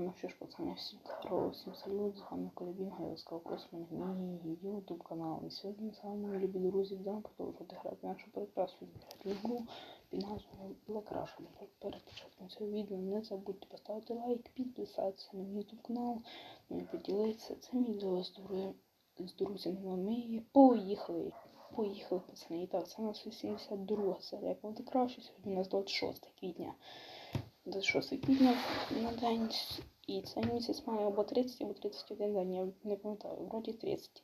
Ну що ж, пацани, всім здорово, всім салют, з вами Колібінга, я ласкав Космін, мій ютуб канал. І сьогодні з вами, любі друзі, будемо продовжувати грати нашу прекрасну ігру під назвою Black Russian. Перед початком цього відео не забудьте поставити лайк, підписатися на мій ютуб канал, ну і поділитися цим відео з, друг... з друзями. Ми поїхали. Поїхали, пацани. І так, це у нас 82 серія Black Russian, сьогодні у нас 26 квітня. 26 квітня на день. І цей місяць має або 30, або 31 день, я не пам'ятаю, вроді 30.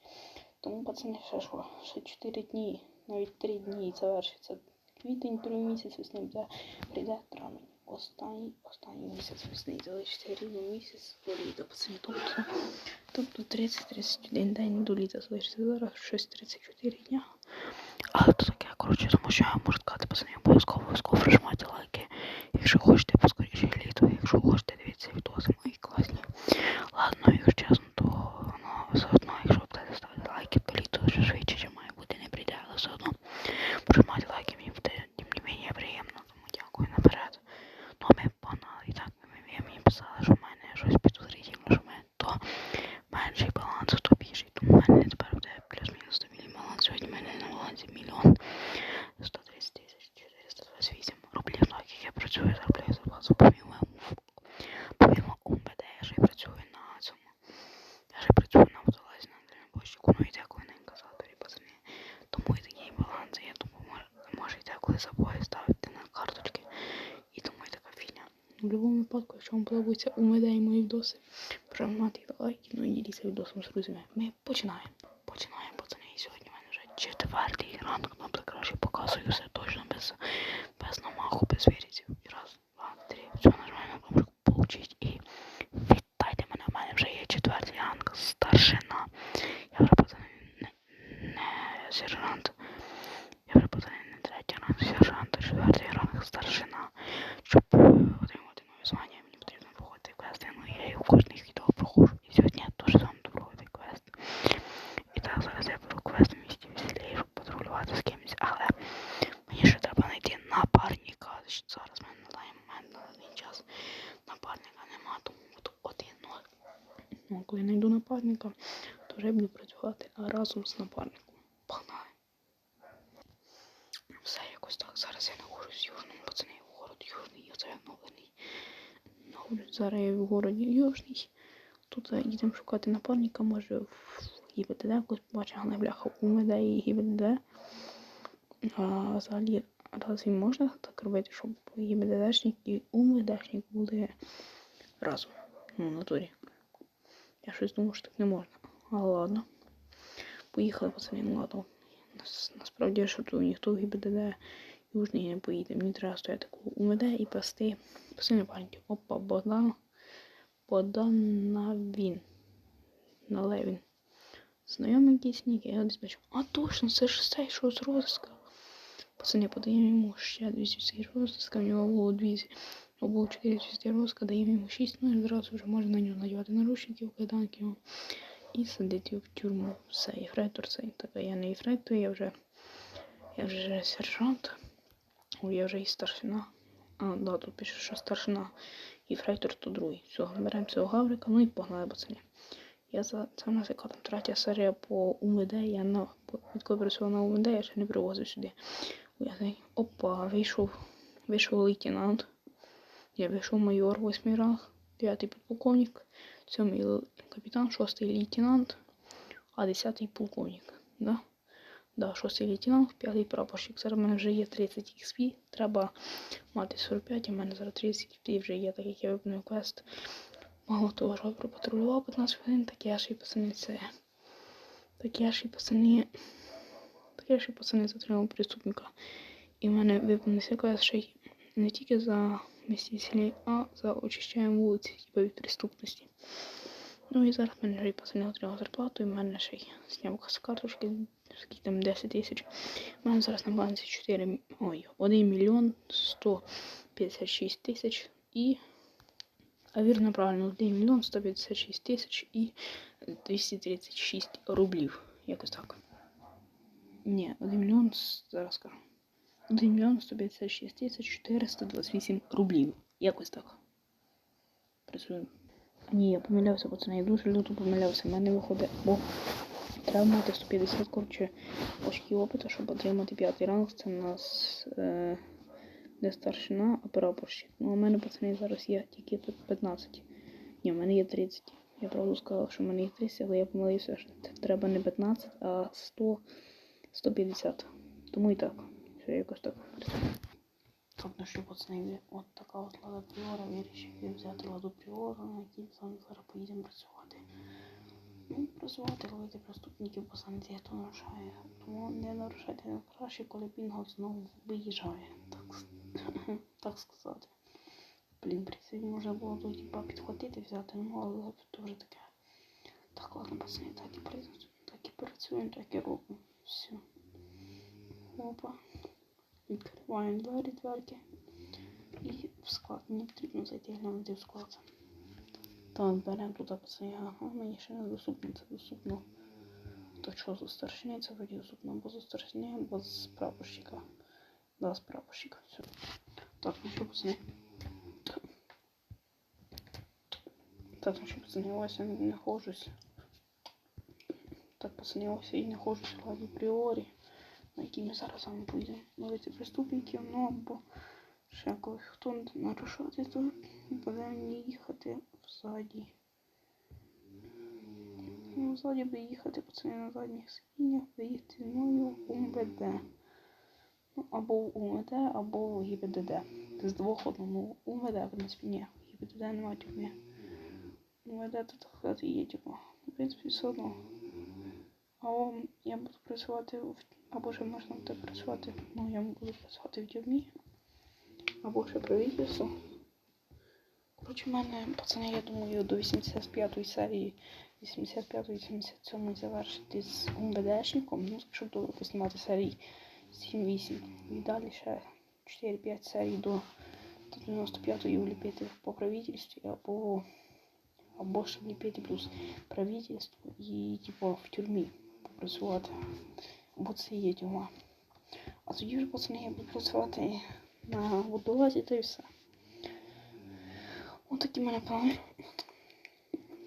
Тому, пацани, ще що, ще 4 дні, навіть 3 дні і завершиться квітень, другий місяць весни буде, прийде травень. Останній, останній місяць весни залишиться рівно місяць до літа, пацани. Тобто, тобто 30-31 день до літа залишиться зараз щось 34 дня. Але то таке, коротше, тому що я можу сказати, пацани, обов'язково обов'язково прижимайте лайки. Якщо хочете поскоріше літо, якщо хочете дивитися відоси мої класні. Якщо чесно, то ну, все одно, якщо будете ставити лайки, то літо вже швидше, чи має бути не прийде, але все одно прижимати лайки мені буде тим не менее приємно, тому дякую наперед. Ну а ми погнали. І так, ви мені писали, що в мене щось підозрительно, що в мене то менший баланс, то більший, тому в мене тепер буде плюс-мінус стабільний баланс. Сьогодні в мене на балансі мільйон 130 тисяч 428 рублів. Так як я працюю, заробляю зарплату помимо, помимо УМБД, я ще й працюю на цьому. Я ще й працюю на водолазі на дальнобойщику, ну і дякую на інкасаторі, пацани. Тому і такий баланс, я думаю, може, може і деколи забуваю ставити на карточки. І тому і така фігня. В будь-якому випадку, якщо вам подобається УМД і мої відоси, прожимати лайки, ну і діліться відосом з друзями. Ми починаємо. Починаємо, пацани. І сьогодні в мене вже четвертий ранок, на краще показую все точно без, без намаху, без вірізів. І раз, два, три, все нормально, кнопочку получить. І вітайте мене, в мене вже є четвертий ранок, старшина. Я вже пацани не, не сержант. Я вже пацани не третій ранок, сержант, а четвертий ранок, старшина. Щоб е, отримати нові звання, мені потрібно проходити квести. Я кожних відео проходжу. І сьогодні я теж сам проходити квест. І так зараз я беру квест в місті веселі, патрулювати з кимось, але мені ще треба знайти напарника. Зараз мене на даний момент на даний час напарника нема, тому буду один. Ну, ну, коли знайду напарника, то вже буду працювати разом з напарником. Погнали. Все якось так. Зараз я знаходжусь в Южному, пацани, в город Южний, я це оновлений. Знаходжусь зараз я в городі Южний. Тут е, їдемо шукати напарника, може в ГІБДД, якось побачимо, але бляха УМД і ГІБДД. А взагалі разві можна так робити, щоб ГІБДДшник і УМДшник були разом. Ну, натурі. Я щось думав, що так не можна. Але ладно. Поїхали, пацани, ну ладно. Насправді, що тут ніхто в ГІБДД Южний не поїде. Мені треба стояти коло УМД і пасти. Паси напарників. Опа, Богдан. Богдан Навін. Налевін. Знайомий якийсь нік, я його десь бачив. А точно, це ж цей, що з розыска. Пацани, подаємо йому ще 200 розыска, в нього було 200. У нього було 400 розыска, даємо йому 6, ну і одразу вже можна на нього надівати наручники, кайданки його і садити в тюрму. Все, ефрейтор цей. Так, а я не ефрейтор, я вже, я вже сержант. Ой, я вже і старшина. А, да, тут пише, що старшина. Ефрейтор то другий. Все, беремо цього гаврика, ну і погнали, пацани. Я за це у нас яка там третя серія по УМД. Я на відколи працював на УМД, я ще не привозив сюди. Я опа, вийшов, вийшов лейтенант. Я вийшов майор, восьмий ранг, дев'ятий підполковник, сьомий капітан, шостий лейтенант, а десятий полковник. Да? Да, шостий лейтенант, п'ятий прапорщик. Зараз в мене вже є 30 XP, треба мати 45, і в мене зараз 30 XP вже є, так як я виконую квест. Мало того, що пропатрулював 15 хвилин, так я ще й пацани це. Так я ще й пацани. Так я ще й пацани затримав преступника. І в мене виповнився квест ще й не тільки за місті селі, а за очищаємо вулиці типу, від преступності. Ну і зараз мене вже й пацани отримав зарплату, і в мене ще й знявка з карточки, скільки там 10 тисяч. У мене зараз на балансі 4, мі- ой, 1 мільйон 156 тисяч і а вірно, правильно, 1 мільйон 156 тисяч і 236 рублів. Якось так. Ні, 1 мільйон, зараз скажу. 1 мільйон 156 тисяч 428 рублів. Якось так. Працюємо. Ні, я помилявся, пацани, я дуже люто помилявся. У мене виходить, бо треба мати 150 коротше, очків опиту, щоб отримати п'ятий ранг. Це у нас е, не старшина, а прапорщик. Ну, у мене, пацани, зараз є тільки тут 15. Ні, у мене є 30. Я правду сказав, що в мене є 30, але я помилився, що треба не 15, а 100, 150. Тому і так. Все якось так. Так, ну що, пацани, от така от лада пріора, вирішив взяти ладу пріору, на якій з вами зараз поїдемо працювати. Ну, працювати, ловити преступників по санкції, хто нарушає. Тому не нарушайте краще, коли Бінго знову виїжджає, так, так сказати. Блін, в принципі, можна було тут типа підхватити, взяти, ну але це вже таке. Так, ладно, пацани, так і працюємо, так і працюємо, так і робимо. Все. Опа. Відкриваємо двері, дверки. І в склад. Мені потрібно зайти глянути в склад. Так, беремо тут пацани. Ага, мені ще не доступно, це доступно. То що за старшини, це вроді доступно або за старшини, або з прапорщика. Да, з прапорщика. Все. Так, ну що, пацани. Так, ну що, пацани, ось я нахожусь. Так, пацани, ось я і нахожусь в ладі пріорі На якій ми зараз вами будемо ловити преступників, ну або ще когось, хто нарушати, то мені їхати взаді. Ну, взаді буде їхати, пацани на задніх сидіннях, буде їхати мною в УМВД. Ну, або в УМВД, або в ГІБДД. З двох одному. УМВД, в принципі, ні. ГІБДД немає тюрми. УМВД, то так є типу. В принципі, все одно. А я буду працювати в або ще можна буде працювати. Ну, я буду працювати в тюрмі. Або ще правительство. Коротше, в мене, пацани, я думаю, до 85-ї серії, 85-87 завершити з УМВДшником. Ну, щоб добре поснімати серії 7-8. І далі ще 4-5 серій до, до 95-ї вліпити по правительстві, або, або ще вліпити плюс правительство і типу в тюрмі попрацювати. Бо є тюрма. А тоді вже пацани я буду працювати на водолазі та й все. Ось такі в мене плани.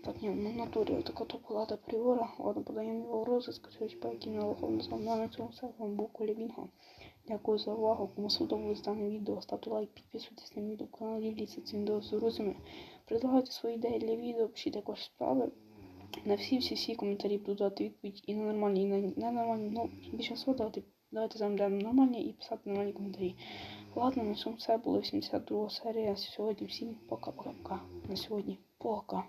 Так, ні, ну в натурі така тополада пріора. Ладно, подаємо його в розиск, що по яким налогом з на цьому все був Колівінго. Дякую за увагу. Кому сподобалось дане відео, ставте лайк, підписуйтесь на мій канал, діліться цим відео з друзями. Предлагайте свої ідеї для відео, пишіть також справи. На всі всі всі коментарі буду дати відповідь і на нормальні, і на ненормальні. Ну, більше давайте, давайте замдемо нормальні і писати нормальні коментарі. Ладно, на цьому все було 82 серія. Сьогодні всім пока-пока-пока. На сьогодні пока.